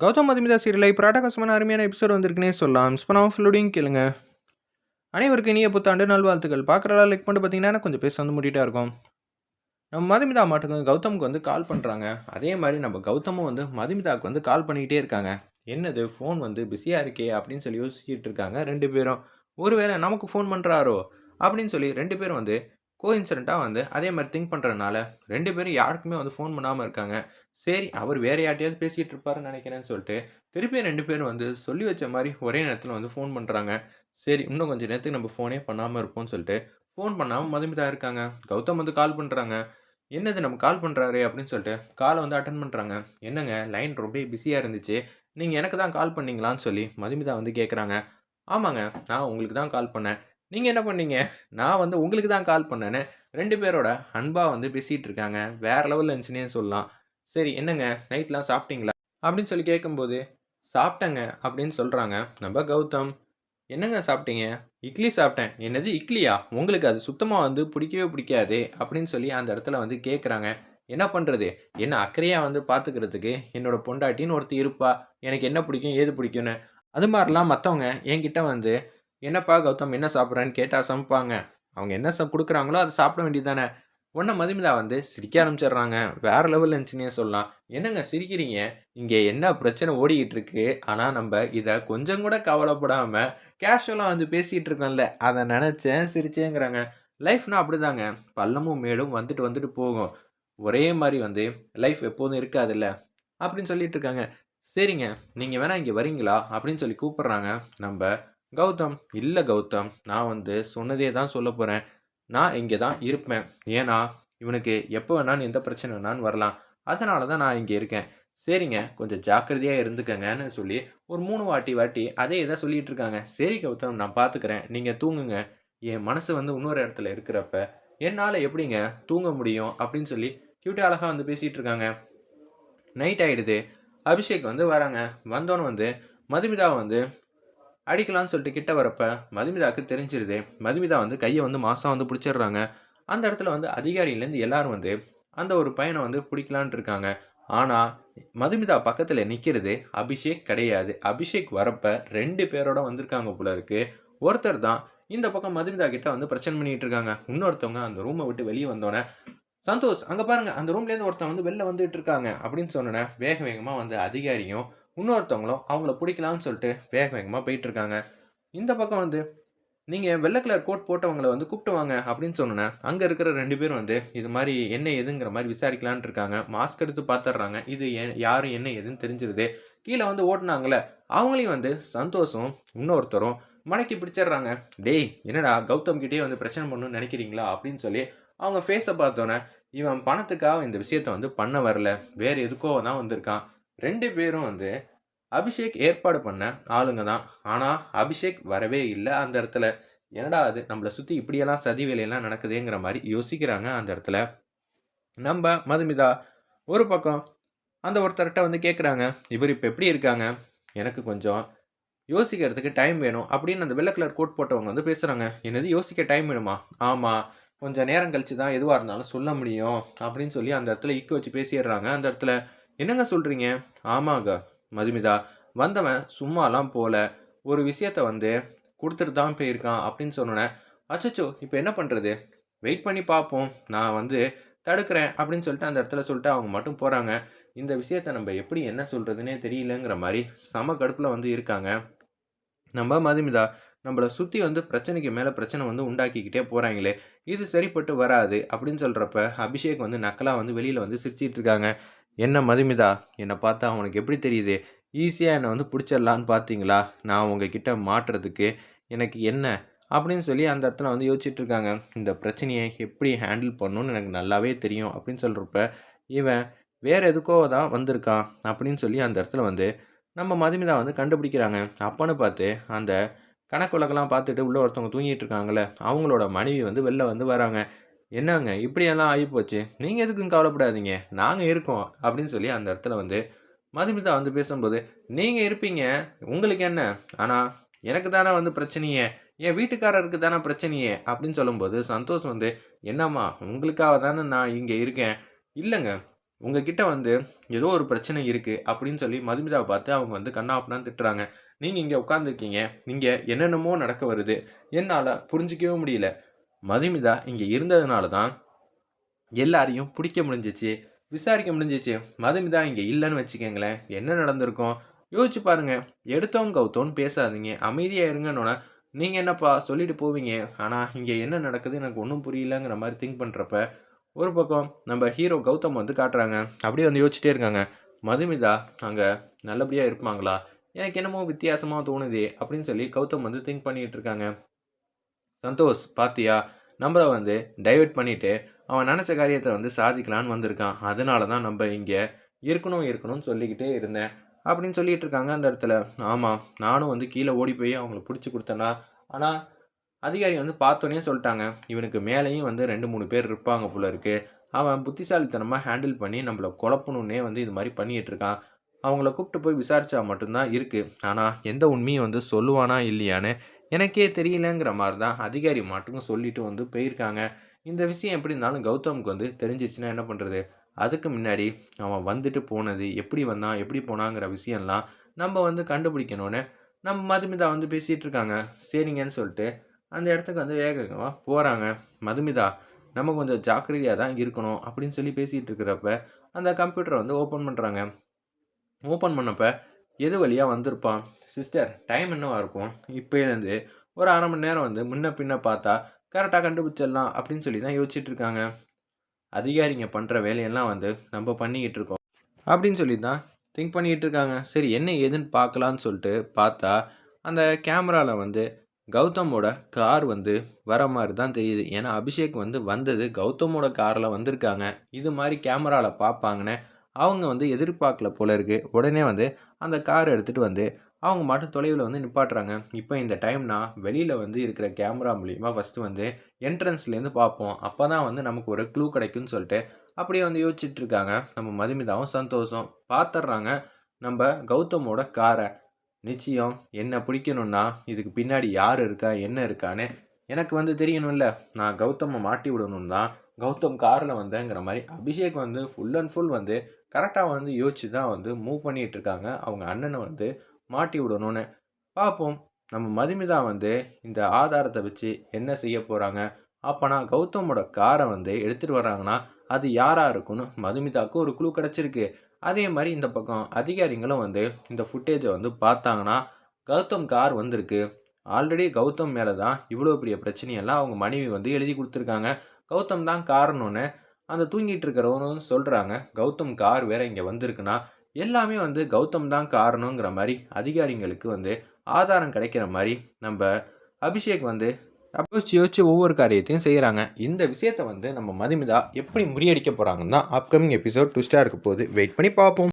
கௌதம் மதுமிதா சீரியலில் இப்போ ராட்டகாசமான அருமையான எபிசோட் வந்திருக்குனே சொல்லலாம். மிஸ் பண்ணாமல் ஃபுல்லோடையும் கேளுங்க. அனைவருக்கும் இனிய புத்தாண்டு நல்வாழ்த்துக்கள். பார்க்குறதா லைக் பண்ணிட்டு பார்த்தீங்கன்னா கொஞ்சம் பேச வந்து முடிட்டா இருக்கும். நம்ம மதுமிதா மாட்டுக்கு கௌதமுக்கு வந்து கால் பண்ணுறாங்க அதே மாதிரி நம்ம கௌதமும் வந்து மதுமிதாவுக்கு வந்து கால் பண்ணிக்கிட்டே இருக்காங்க. என்னது ஃபோன் வந்து பிஸியாக இருக்கே அப்படின்னு சொல்லி யோசிச்சுட்டு இருக்காங்க ரெண்டு பேரும். ஒருவேளை நமக்கு ஃபோன் பண்ணுறாரோ அப்படின்னு சொல்லி ரெண்டு பேரும் வந்து கோஇன்சிடெண்ட்டாக வந்து அதே மாதிரி திங்க் பண்ணுறதுனால ரெண்டு பேரும் யாருக்குமே வந்து ஃபோன் பண்ணாமல் இருக்காங்க. சரி அவர் வேற யார்ட்டையாவது பேசிகிட்டு இருப்பாருன்னு நினைக்கிறேன்னு சொல்லிட்டு திருப்பி ரெண்டு பேரும் வந்து சொல்லி வச்ச மாதிரி ஒரே நேரத்தில் வந்து ஃபோன் பண்ணுறாங்க சரி இன்னும் கொஞ்சம் நேரத்துக்கு நம்ம ஃபோனே பண்ணாமல் இருப்போம்னு சொல்லிட்டு ஃபோன் பண்ணாமல் மதுமிதா இருக்காங்க. கௌதம் வந்து கால் பண்ணுறாங்க என்னது நம்ம கால் பண்ணுறாரு அப்படின்னு சொல்லிட்டு காலை வந்து அட்டன் பண்ணுறாங்க என்னங்க லைன் ரொம்ப பிஸியாக இருந்துச்சு. நீங்கள் எனக்கு தான் கால் பண்ணீங்களான்னு சொல்லி மதுமிதா வந்து கேட்குறாங்க ஆமாங்க நான் உங்களுக்கு தான் கால் பண்ணேன். நீங்கள் என்ன பண்ணீங்க? நான் வந்து உங்களுக்கு தான் கால் பண்ணேன்னு ரெண்டு பேரோட அன்பாக வந்து பேசிகிட்டு இருக்காங்க. வேறு லெவலில் இருந்துச்சுன்னே சொல்லலாம். சரி என்னங்க? நைட்லாம் சாப்பிட்டீங்களா? அப்படின்னு சொல்லி கேட்கும்போது சாப்பிட்டேங்க அப்படின்னு சொல்கிறாங்க நம்ம கௌதம். என்னங்க சாப்பிட்டீங்க? இட்லி சாப்பிட்டேன். என்னது இட்லியா? உங்களுக்கு அது சுத்தமாக வந்து பிடிக்கவே பிடிக்காது? அப்படின்னு சொல்லி அந்த இடத்துல வந்து கேட்குறாங்க என்ன பண்ணுறது என்ன அக்கறையாக வந்து பார்த்துக்கிறதுக்கு என்னோடய பொண்டாட்டின்னு ஒருத்தர் இருப்பா. எனக்கு என்ன பிடிக்கும் ஏது பிடிக்கும்னு? அது மாதிரிலாம் மற்றவங்க என்கிட்ட வந்து என்னப்பா கௌதம் என்ன சாப்பிட்றேன்னு கேட்டால் சமைப்பாங்க. அவங்க என்ன ச கொடுக்குறாங்களோ அதை சாப்பிட வேண்டியது தானே உன்ன மதுமிதா வந்து சிரிக்க ஆரம்பிச்சிடுறாங்க. வேற லெவல் இருந்துச்சுன்னே சொல்லலாம். என்னங்க சிரிக்கிறீங்க? இங்கே என்ன பிரச்சனை ஓடிக்கிட்டு இருக்கு? ஆனால் நம்ம இதை கொஞ்சம் கூட கவலைப்படாமல் கேஷுவலாக வந்து பேசிகிட்டு இருக்கோம்ல. அதை நினச்சேன் சிரிச்சேங்கிறாங்க. லைஃப்னா அப்படிதாங்க. பள்ளமும் மேடும் வந்துட்டு வந்துட்டு போகும். ஒரே மாதிரி வந்து லைஃப் எப்போதும் இருக்காதுல்ல. அப்படின்னு சொல்லிட்டு இருக்காங்க. சரிங்க. நீங்கள் வேணால் இங்கே வரீங்களா? அப்படின்னு சொல்லி கூப்பிட்றாங்க. நம்ம கௌதம் இல்லை கௌதம் நான் வந்து சொன்னதே தான் சொல்ல போகிறேன் நான் இங்கே தான் இருப்பேன். ஏன்னா இவனுக்கு எப்போ வேணாலும் எந்த பிரச்சனை வேணாலும் வரலாம். அதனால தான் நான் இங்கே இருக்கேன். சரிங்க கொஞ்சம் ஜாக்கிரதையாக இருந்துக்கங்கன்னு சொல்லி ஒரு மூணு வாட்டி வாட்டி அதே இதை சொல்லிகிட்டு இருக்காங்க. சரி கௌதம் நான் பார்த்துக்கிறேன் நீங்கள் தூங்குங்க. என் மனசு வந்து இன்னொரு இடத்துல இருக்கிறப்ப என்னால் எப்படிங்க தூங்க முடியும்? அப்படின்னு சொல்லி கியூட்டி அழகாக வந்து பேசிகிட்டு இருக்காங்க. நைட் ஆகிடுது அபிஷேக் வந்து வராங்க. வந்தோன்னு வந்து மதுமிதா வந்து அடிக்கலாம்னு சொல்லிட்டு கிட்ட வரப்ப மதுமிதாவுக்கு தெரிஞ்சிருது. மதுமிதா வந்து கையை வந்து மாதம் வந்து பிடிச்சிடுறாங்க. அந்த இடத்துல வந்து அதிகாரியிலேருந்து எல்லாரும் வந்து அந்த ஒரு பையனை வந்து பிடிக்கலான் இருக்காங்க. ஆனால் மதுமிதா பக்கத்தில் நிற்கிறது அபிஷேக் கிடையாது. அபிஷேக் வரப்ப ரெண்டு பேரோட வந்திருக்காங்க போல இருக்கு. ஒருத்தர் தான் இந்த பக்கம் மதுமிதா கிட்ட வந்து பிரச்சனை பண்ணிட்டு இருக்காங்க. இன்னொருத்தவங்க அந்த ரூமை விட்டு வெளியே வந்தோடனே சந்தோஷ் அங்கே பாருங்க. அந்த ரூம்லேருந்து ஒருத்தன் வந்து வெளில வந்துட்டு இருக்காங்க. அப்படின்னு சொன்னோன்னே வேக வேகமாக வந்து அதிகாரியும் இன்னொருத்தவங்களும் அவங்கள பிடிக்கலாம்னு சொல்லிட்டு வேக வேகமாக போயிட்டுருக்காங்க இந்த பக்கம் வந்து நீங்கள் வெள்ளை கலர் கோட் போட்டவங்களை வந்து கூப்பிட்டு வாங்க அப்படின்னு சொன்னேன் அங்கே இருக்கிற ரெண்டு பேரும் வந்து இது மாதிரி என்ன எதுங்கிற மாதிரி விசாரிக்கலான் இருக்காங்க. மாஸ்க் எடுத்து பார்த்துட்றாங்க இது யார் என்ன எதுன்னு தெரிஞ்சிருது. கீழே வந்து ஓட்டினாங்களே அவங்களையும் வந்து சந்தோஷம் இன்னொருத்தரும் மடக்கி பிடிச்சிடுறாங்க டேய் என்னடா கௌதம் கிட்டே வந்து பிரச்சனை பண்ணணும்னு நினைக்கிறீங்களா? அப்படின்னு சொல்லி அவங்க ஃபேஸை பார்த்தோன்னே இவன் பணத்துக்காக இந்த விஷயத்த வந்து பண்ண வரல. வேறு எதுக்கோ தான் வந்திருக்கான். ரெண்டு பேரும் வந்து அபிஷேக் ஏற்பாடு பண்ண ஆளுங்க தான். ஆனால் அபிஷேக் வரவே இல்லை அந்த இடத்துல. என்னடா அது? நம்மளை சுற்றி இப்படியெல்லாம் சதி வேலையெல்லாம் நடக்குதுங்கிற மாதிரி யோசிக்கிறாங்க அந்த இடத்துல. நம்ம மதுமிதா ஒரு பக்கம் அந்த ஒருத்தர்கிட்ட வந்து கேட்குறாங்க இவர் இப்போ எப்படி இருக்காங்க? எனக்கு கொஞ்சம் யோசிக்கிறதுக்கு டைம் வேணும். அப்படின்னு அந்த வெள்ளை கலர் கோட் போட்டவங்க வந்து பேசுகிறாங்க என்னது யோசிக்க டைம் வேணுமா? ஆமாம் கொஞ்சம் நேரம் கழித்து தான் எதுவாக இருந்தாலும் சொல்ல முடியும். அப்படின்னு சொல்லி அந்த இடத்துல இக்க வச்சு பேசிடுறாங்க. அந்த இடத்துல என்னங்க சொல்கிறீங்க ஆமாங்க மதுமிதா. வந்தவன் சும்மாலாம் போல. ஒரு விஷயத்த வந்து கொடுத்துட்டு தான் போயிருக்கான் அப்படின்னு சொன்னேன் அச்சச்சோ இப்போ என்ன பண்ணுறது வெயிட் பண்ணி பார்ப்போம் நான் வந்து தடுக்கிறேன் அப்படின்னு சொல்லிட்டு அந்த இடத்துல சொல்லிட்டு அவங்க மட்டும் போகிறாங்க இந்த விஷயத்த நம்ம எப்படி என்ன சொல்கிறதுனே தெரியலங்கிற மாதிரி சம கடுப்பில் வந்து இருக்காங்க. நம்ம மதுமிதா நம்மளை சுற்றி வந்து பிரச்சனைக்கு மேலே பிரச்சனை வந்து உண்டாக்கிக்கிட்டே போகிறாங்களே இது சரிப்பட்டு வராது அப்படின்னு சொல்கிறப்ப அபிஷேக் வந்து நக்கலாக வந்து வெளியில் வந்து சிரிச்சிட்டு இருக்காங்க. என்ன மதுமிதா? என்னை பார்த்தா அவனுக்கு எப்படி தெரியுது? ஈஸியாக என்னை வந்து பிடிச்சிடலான்னு பார்த்தீங்களா? நான் உங்ககிட்ட மாட்டுறதுக்கு எனக்கு என்ன? அப்படின்னு சொல்லி அந்த இடத்துல வந்து யோசிச்சுட்டு இருக்காங்க. இந்த பிரச்சனையை எப்படி ஹேண்டில் பண்ணணும்னு எனக்கு நல்லாவே தெரியும் அப்படின்னு சொல்கிறப்ப இவன் வேறு எதுக்கோ தான் வந்திருக்கான் அப்படின்னு சொல்லி அந்த இடத்துல வந்து நம்ம மதுமிதா வந்து கண்டுபிடிக்கிறாங்க. அப்போன்னு பார்த்து அந்த கணக்கு பார்த்துட்டு உள்ளே ஒருத்தவங்க தூங்கிட்டு இருக்காங்களே அவங்களோட மனைவி வந்து வெளில வந்து வராங்க. என்னங்க இப்படியெல்லாம் ஆகிப்போச்சு. நீங்கள் எதுக்கும் கவலைப்படாதீங்க. நாங்கள் இருக்கோம் அப்படின்னு சொல்லி அந்த இடத்துல வந்து மதுமிதா வந்து பேசும்போது நீங்கள் இருப்பீங்க உங்களுக்கு என்ன? ஆனால் எனக்கு தானே வந்து பிரச்சனையே. என் வீட்டுக்காரருக்கு தானே பிரச்சனையே. அப்படின்னு சொல்லும்போது சந்தோஷ் வந்து என்னம்மா உங்களுக்காக தானே நான் இங்கே இருக்கேன். இல்லைங்க உங்ககிட்ட வந்து ஏதோ ஒரு பிரச்சனை இருக்குது அப்படின்னு சொல்லி மதுமிதாவை பார்த்து அவங்க வந்து கண்ணாப்பண்ணான்னு திட்டுறாங்க. நீங்கள் இங்கே உட்காந்துருக்கீங்க நீங்கள் என்னென்னமோ நடக்க வருது. என்னால் புரிஞ்சிக்கவே முடியல. மதுமிதா இங்கே இருந்ததுனால தான் எல்லாரையும் பிடிக்க முடிஞ்சிச்சு விசாரிக்க முடிஞ்சிச்சு. மதுமிதா இங்கே இல்லைன்னு வச்சுக்கோங்களேன் என்ன நடந்திருக்கும்? யோசிச்சு பாருங்கள் எடுத்தவங்க கவுத்தோன்னு பேசாதீங்க. அமைதியாக இருங்கன்னொன்னே நீங்கள் என்னப்பா சொல்லிட்டு போவீங்க? ஆனால் இங்கே என்ன நடக்குது எனக்கு ஒன்றும் புரியலங்கிற மாதிரி திங்க் பண்ணுறப்ப ஒரு பக்கம் நம்ம ஹீரோ கௌதம் வந்து காட்டுறாங்க. அப்படியே வந்து யோசிச்சுட்டே இருக்காங்க. மதுமிதா அங்கே நல்லபடியாக இருப்பாங்களா? எனக்கு என்னமோ வித்தியாசமாக தோணுதே அப்படின்னு சொல்லி கௌதம் வந்து திங்க் பண்ணிகிட்டு இருக்காங்க. சந்தோஷ் பாத்தியா நம்மளை வந்து டைவெர்ட் பண்ணிவிட்டு அவன் நினச்ச காரியத்தை வந்து சாதிக்கலான்னு வந்திருக்கான். அதனால தான் நம்ம இங்கே இருக்கணும் இருக்கணும்னு சொல்லிக்கிட்டே இருந்தேன். அப்படின்னு சொல்லிட்டு இருக்காங்க அந்த இடத்துல. ஆமாம் நானும் வந்து கீழே ஓடி போய் அவங்கள பிடிச்சி கொடுத்தேன்னா ஆனால் அதிகாரி வந்து பார்த்தோன்னே சொல்லிட்டாங்க இவனுக்கு மேலேயும் வந்து ரெண்டு மூணு பேர் இருப்பாங்க போல இருக்கு. அவன் புத்திசாலித்தனமாக ஹேண்டில் பண்ணி நம்மளை குழப்பணுன்னே வந்து இது மாதிரி பண்ணிகிட்டு இருக்கான். அவங்கள கூப்பிட்டு போய் விசாரித்தா மட்டும்தான் இருக்குது ஆனால் எந்த உண்மையும் வந்து சொல்லுவானா இல்லையான்னு எனக்கே தெரியலங்கிற மாதிரி தான் அதிகாரி மட்டும் சொல்லிட்டு வந்து போயிருக்காங்க. இந்த விஷயம் எப்படி இருந்தாலும் கௌதமுக்கு வந்து தெரிஞ்சிச்சுன்னா என்ன பண்ணுறது அதுக்கு முன்னாடி அவன் வந்துட்டு போனது எப்படி வந்தான் எப்படி போனாங்கிற விஷயம்லாம் நம்ம வந்து கண்டுபிடிக்கணும்னு நம்ம மதுமிதா வந்து பேசிகிட்டு இருக்காங்க. சரிங்கன்னு சொல்லிட்டு அந்த இடத்துக்கு வந்து வேகமாக போகிறாங்க மதுமிதா நம்ம கொஞ்சம் ஜாக்கிரதையாக தான் இருக்கணும் அப்படின்னு சொல்லி பேசிகிட்டு இருக்கிறப்ப அந்த கம்ப்யூட்டரை வந்து ஓப்பன் பண்ணுறாங்க ஓப்பன் பண்ணப்போ எது வழியாக வந்திருப்பான்? சிஸ்டர் டைம் என்னவா இருக்கும்? இப்போலேருந்து ஒரு அரை மணி நேரம் வந்து முன்ன பின்ன பார்த்தா கரெக்டாக கண்டுபிடிச்சிடலாம் அப்படின்னு சொல்லி தான் யோசிச்சுட்டு இருக்காங்க. அதிகாரிங்க பண்ணுற வேலையெல்லாம் வந்து நம்ம பண்ணிக்கிட்டு இருக்கோம் அப்படின்னு சொல்லி தான் திங்க் பண்ணிக்கிட்டு இருக்காங்க. சரி என்ன ஏதுன்னு பார்க்கலான்னு சொல்லிட்டு பார்த்தா அந்த கேமராவில் வந்து கௌதமோட கார் வந்து வர மாதிரி தான் தெரியுது. ஏன்னா அபிஷேக் வந்து வந்தது கௌதமோட காரில் வந்திருக்காங்க. இது மாதிரி கேமராவில் பார்ப்பாங்கன்னு அவங்க வந்து எதிர்பார்க்கல போல இருக்குது உடனே வந்து அந்த கார் எடுத்துகிட்டு வந்து அவங்க மட்டும் தொலைவில் வந்து நிப்பாட்டுறாங்க. இப்போ இந்த டைம்னா வெளியில் வந்து இருக்கிற கேமரா மூலிமா ஃபஸ்ட்டு வந்து என்ட்ரன்ஸ்லேருந்து பார்ப்போம். அப்போ தான் வந்து நமக்கு ஒரு க்ளூ கிடைக்குன்னு சொல்லிட்டு அப்படியே வந்து யோசிச்சுட்ருக்காங்க நம்ம மதுமிதாவும் சந்தோஷம். பார்த்துட்றாங்க நம்ம கௌதமோட காரை நிச்சயம் என்ன பிடிக்கணும்னா இதுக்கு பின்னாடி யார் இருக்கா என்ன இருக்கான்னு எனக்கு வந்து தெரியணும்ல. நான் கௌதமை மாட்டி விடணும் தான் கௌதம் காரில் வந்தேங்கிற மாதிரி அபிஷேக் வந்து ஃபுல் அண்ட் ஃபுல் வந்து கரெக்டாக வந்து யோசிச்சு தான் வந்து மூவ் பண்ணிகிட்டு இருக்காங்க. அவங்க அண்ணனை வந்து மாட்டி விடணும்னு. பார்ப்போம் நம்ம மதுமிதா வந்து இந்த ஆதாரத்தை வச்சு என்ன செய்ய போகிறாங்க அப்போனா கௌதமோட காரை வந்து எடுத்துகிட்டு வர்றாங்கன்னா அது யாராக இருக்குன்னு மதுமிதாவுக்கு ஒரு குழு கிடச்சிருக்கு. அதே மாதிரி இந்த பக்கம் அதிகாரிகளும் வந்து இந்த ஃபுட்டேஜை வந்து பார்த்தாங்கன்னா கௌதம் கார் வந்திருக்கு. ஆல்ரெடி கௌதம் மேலே தான் இவ்வளோ பெரிய பிரச்சனையெல்லாம் அவங்க மனைவி வந்து எழுதி கொடுத்துருக்காங்க. கௌதம் தான் காரணம்னு அந்த தூங்கிட்டு இருக்கிறவனும் சொல்கிறாங்க கௌதம் கார் வேற இங்கே வந்திருக்குன்னா எல்லாமே வந்து கௌதம் தான் காரணங்கிற மாதிரி அதிகாரிங்களுக்கு வந்து ஆதாரம் கிடைக்கிற மாதிரி நம்ம அபிஷேக் வந்து யோசிச்சு யோசிச்சு ஒவ்வொரு காரியத்தையும் செய்கிறாங்க இந்த விஷயத்தை வந்து நம்ம மதுமிதா எப்படி முறியடிக்க போகிறாங்கன்னா அப்கமிங் எபிசோட் ட்விஸ்டாக இருக்க போது வெயிட் பண்ணி பார்ப்போம்.